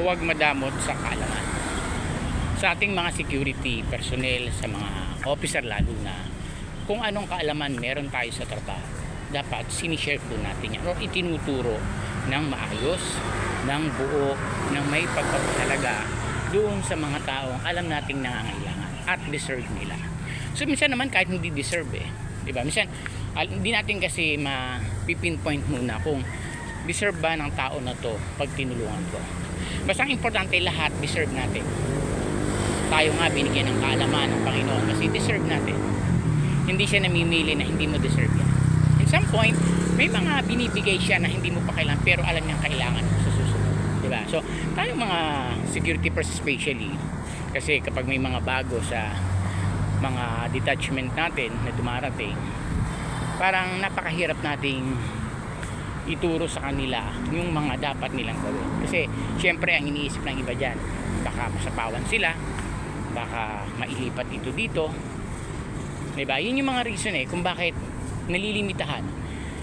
huwag madamot sa kaalaman. Sa ating mga security personnel, sa mga officer lalo na, kung anong kaalaman meron tayo sa trabaho, dapat sinishare po natin yan o itinuturo ng maayos, ng buo, ng may pagpapahalaga doon sa mga taong alam nating nangangailangan at deserve nila. So minsan naman kahit hindi deserve eh, 'di ba? Minsan hindi natin kasi ma-pinpoint muna kung deserve ba ng tao na to pag tinulungan ko. Basta ang importante lahat deserve natin. Tayo nga binigyan ng kaalaman ng Panginoon kasi deserve natin. Hindi siya namimili na hindi mo deserve yan. At some point, may mga binibigay siya na hindi mo pa kailangan pero alam niyang kailangan mo sa susunod. Diba? So, tayo mga security personnel especially, kasi kapag may mga bago sa mga detachment natin na dumarating, parang napakahirap nating ituro sa kanila yung mga dapat nilang gawin. Kasi, syempre, ang iniisip ng iba dyan, baka masapawan sila, baka mailipat ito dito. Diba? Yun yung mga reason eh, kung bakit nalilimitahan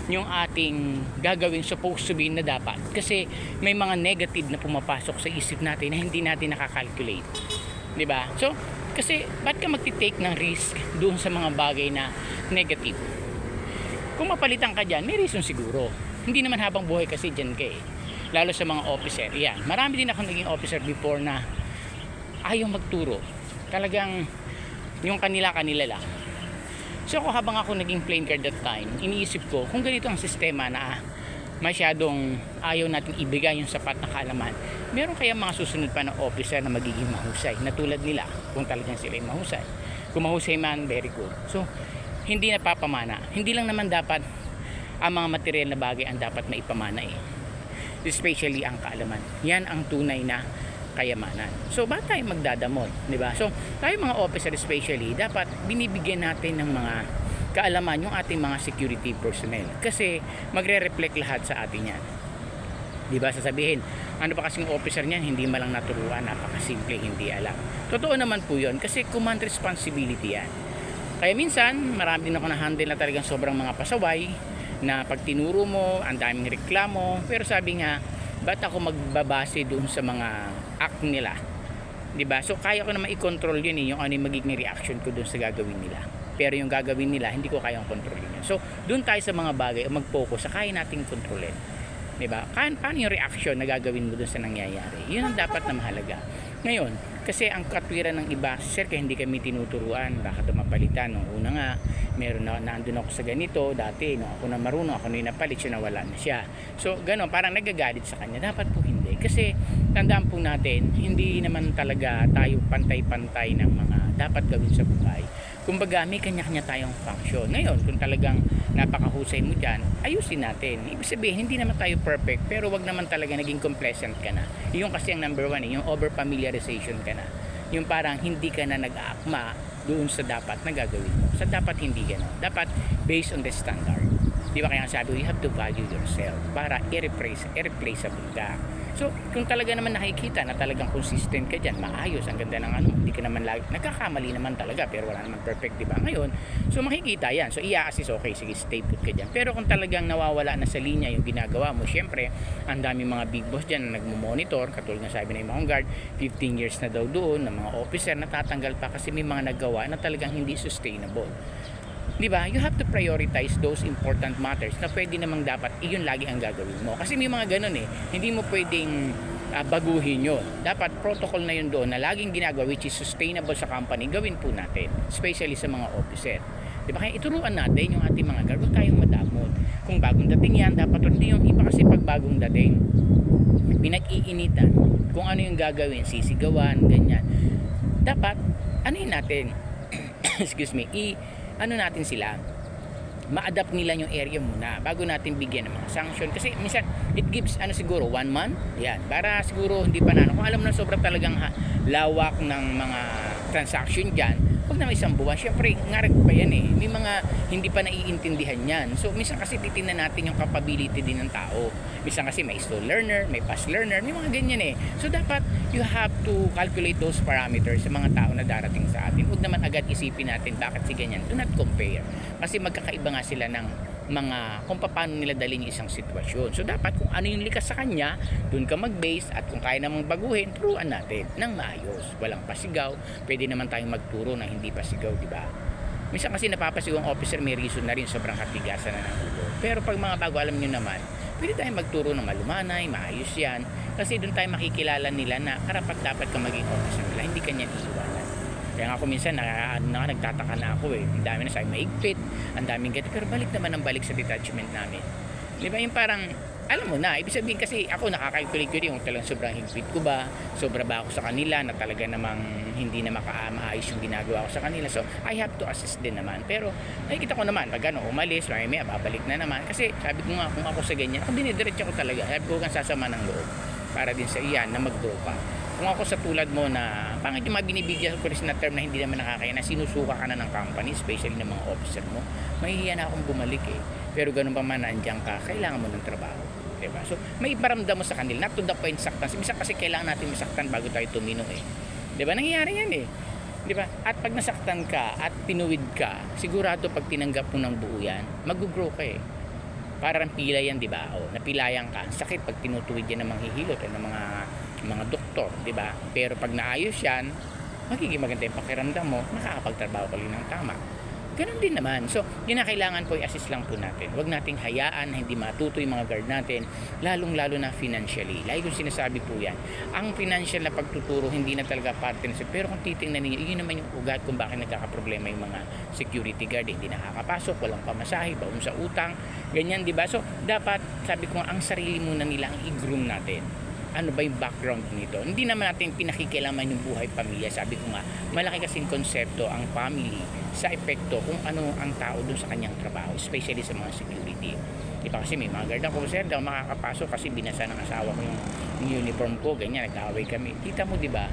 yung ating gagawin supposed to be na dapat. Kasi may mga negative na pumapasok sa isip natin na hindi natin nakakalculate. ba? So, kasi ba't ka magti-take ng risk doon sa mga bagay na negative? Kung mapalitan ka dyan, may reason siguro. Hindi naman habang buhay kasi dyan ka eh. Lalo sa mga officer. Yan. Marami din ako naging officer before na ayaw magturo. Talagang yung kanila-kanila lang. So ako habang ako naging plane guard that time, iniisip ko kung ganito ang sistema na masyadong ayaw natin ibigay yung sapat na kaalaman, meron kaya mga susunod pa na officer na magiging mahusay na tulad nila kung talagang sila yung mahusay. Kung mahusay man, very good. So, hindi napapamana. Hindi lang naman dapat ang mga material na bagay ang dapat maipamana eh. Especially ang kaalaman. Yan ang tunay na kayamanan. So, bakit tayo magdadamot? Ba? So, tayo mga officer especially, dapat binibigyan natin ng mga kaalaman yung ating mga security personnel. Kasi magre-reflect lahat sa atin yan. Di ba? Sasabihin, ano pa kasing officer niyan, hindi malang naturuan, napakasimple, hindi alam. Totoo naman po yun, kasi command responsibility yan. Kaya minsan, marami din ako na-handle na talagang sobrang mga pasaway, na pag tinuro mo, ang daming reklamo, pero sabi nga, ba't ako magbabase doon sa mga act nila? 'Di ba? So kaya ko naman i-control yun eh, yung ano yung magiging reaction ko doon sa gagawin nila. Pero yung gagawin nila, hindi ko kayang kontrolin yun. So, doon tayo sa mga bagay, mag-focus sa kaya nating kontrolin. 'Di ba? Kan paano yung reaction na gagawin mo doon sa nangyayari? Yun ang dapat na mahalaga. Ngayon, kasi ang katwiran ng iba, sir, kaya hindi kami tinuturuan, baka dumapalitan. Nung una nga, meron na, nandun ako sa ganito, dati, nung ako na marunong, ako na yung napalit, siya nawala na siya. So, gano'n, parang nagagalit sa kanya. Dapat po hindi. Kasi, tandaan po natin, hindi naman talaga tayo pantay-pantay ng mga dapat gawin sa buhay. Kumbaga, may kanya-kanya tayong function. Ngayon, kung talagang napakahusay mo dyan, ayusin natin. Ibig sabihin, hindi naman tayo perfect, pero wag naman talaga naging complacent ka na. Yung kasi ang number one, eh, yung over-familiarization ka na. Yung parang hindi ka na nag-aakma doon sa dapat na gagawin mo. Sa dapat hindi gano'n. Dapat based on the standard. Di ba kaya sabi, you have to value yourself para i-replace, irreplaceable ka. So, kung talaga naman nakikita na talagang consistent ka dyan, maayos, ang ganda ng ano, hindi ka naman lagi, nagkakamali naman talaga, pero wala naman perfect, di ba? Ngayon, so makikita yan. So, i-assist, okay, sige, stay put ka dyan. Pero kung talagang nawawala na sa linya yung ginagawa mo, syempre, ang dami mga big boss dyan na nagmo-monitor, katulad ng sabi ng mga guard, 15 years na daw doon, ng mga officer, natatanggal pa kasi may mga naggawa na talagang hindi sustainable. Di ba? You have to prioritize those important matters na pwede namang dapat iyon lagi ang gagawin mo. Kasi may mga ganun eh. Hindi mo pwedeng ah, baguhin yun. Dapat protocol na yun doon na laging ginagawa which is sustainable sa company, gawin po natin. Especially sa mga officer. Di ba? Kaya ituruan natin yung ating mga guard. Huwag tayong madamot. Kung bagong dating yan, dapat hindi yung iba kasi pag bagong dating, pinag-iinitan kung ano yung gagawin, sisigawan, ganyan. Dapat, ano yun natin? Excuse me, i ano natin sila, ma-adapt nila yung area muna bago natin bigyan ng mga sanction. Kasi minsan it gives ano siguro one month? Yan. Para siguro hindi pa na. Kung alam na sobrang talagang lawak ng mga transaction dyan huwag na isang buwan. Syempre ngarik pa yan eh. May mga hindi pa naiintindihan yan. So minsan kasi titingnan natin yung capability din ng tao. Minsan kasi may slow learner may fast learner may mga ganyan eh. So dapat you have to calculate those parameters sa mga tao na darating sa atin. Huwag naman agad isipin natin bakit si ganyan. Do not compare. Kasi magkakaiba nga sila ng mga kung paano nila dalhin isang sitwasyon. So dapat kung ano yung likas sa kanya, doon ka mag-base at kung kaya namang baguhin, turuan natin ng maayos. Walang pasigaw, pwede naman tayong magturo na hindi pasigaw, di ba? Minsan kasi napapasigaw ang officer, may reason na rin, sobrang katigasan na ng ulo. Pero pag mga bago, alam nyo naman, pwede tayong magturo ng malumanay, maayos yan. Kasi doon tayo makikilala nila na karapat dapat ka maging officer nila, hindi kanya iiwanan. Kaya nga ako minsan, na, ano na, nagtataka na ako eh. Ang dami na sabi, maigpit, ang daming ganito. Pero balik naman ang balik sa detachment namin. Di ba yung parang, alam mo na, ibig sabihin kasi ako nakaka-calculate ko rin kung talagang sobrang higpit ko ba, sobra ba ako sa kanila na talaga namang hindi na maka maayos yung ginagawa ko sa kanila. So, I have to assist din naman. Pero, nakikita ko naman, pag ano, umalis, may may babalik na naman. Kasi sabi ko nga, kung ako sa ganyan, ako dinidiretso ko talaga. Sabi ko kang sasama ng loob para din sa iyan na mag-grow ka. Kung ako sa tulad mo na, pangit yung mga binibigyan ko na term na hindi naman nakakaya, na sinusuka ka na ng company, especially ng mga officer mo, mahihiya na akong bumalik eh. Pero ganun pa man, nandiyan ka, kailangan mo ng trabaho. Diba? So, may iparamdam mo sa kanila, not to the point saktan. Minsan kasi kailangan natin masaktan bago tayo tumino eh. Diba? Nangyayari yan eh. Di ba? At pag nasaktan ka at tinuwid ka, sigurado pag tinanggap mo ng buo yan, mag-grow ka eh. Parang pila yan, di ba? O, napilayan ka. Sakit pag tinutuwid yan ng mga hihilot ng mga mga doktor, di ba? Pero pag naayos yan, magiging maganda yung pakiramdam mo, nakakapagtrabaho ka rin ng tama. Ganun din naman. So, yun na kailangan po i-assist lang po natin. Huwag nating hayaan na hindi matuto yung mga guard natin, lalong-lalo na financially. Lagi kong sinasabi po yan. Ang financial na pagtuturo, hindi na talaga parte na. Pero kung titingnan ninyo, yun naman yung ugat kung bakit nagkakaproblema yung mga security guard. Hindi nakakapasok, walang pamasahe, baon sa utang, ganyan, di ba? So, dapat, sabi ko ang sarili muna nila ang i-groom natin ano ba yung background nito. Hindi naman natin pinakikilaman yung buhay pamilya. Sabi ko nga, malaki kasing konsepto ang family sa epekto kung ano ang tao doon sa kanyang trabaho, especially sa mga security. Di ba kasi may mga guard ako, sir, daw makakapasok kasi binasa ng asawa ko yung, yung uniform ko, ganyan, nag-away kami. Kita mo, di ba?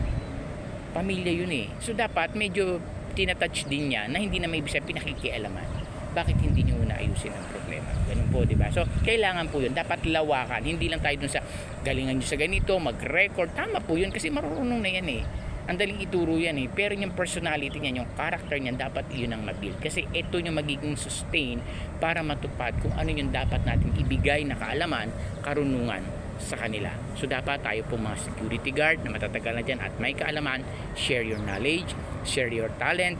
Pamilya yun eh. So dapat medyo tinatouch din niya na hindi na may sabihin pinakikialaman bakit hindi nyo na ayusin ang problema. Ganun po, di ba? So, kailangan po yun. Dapat lawakan. Hindi lang tayo dun sa galingan nyo sa ganito, mag-record. Tama po yun kasi marunong na yan eh. Ang daling ituro yan eh. Pero yung personality niya, yung character niya, dapat yun ang mag-build. Kasi ito yung magiging sustain para matupad kung ano yung dapat natin ibigay na kaalaman, karunungan sa kanila. So dapat tayo po mga security guard na matatagal na dyan at may kaalaman, share your knowledge, share your talent,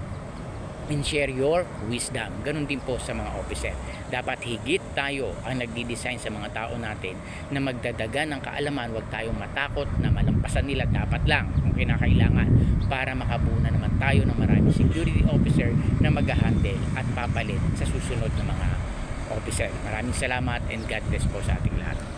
share your wisdom. Ganon din po sa mga officer. Dapat higit tayo ang nagdi-design sa mga tao natin na magdadaga ng kaalaman. Huwag tayong matakot na malampasan nila. Dapat lang kung kinakailangan para makabuo na naman tayo ng maraming security officer na mag-handle at papalit sa susunod na mga officer. Maraming salamat and God bless po sa ating lahat.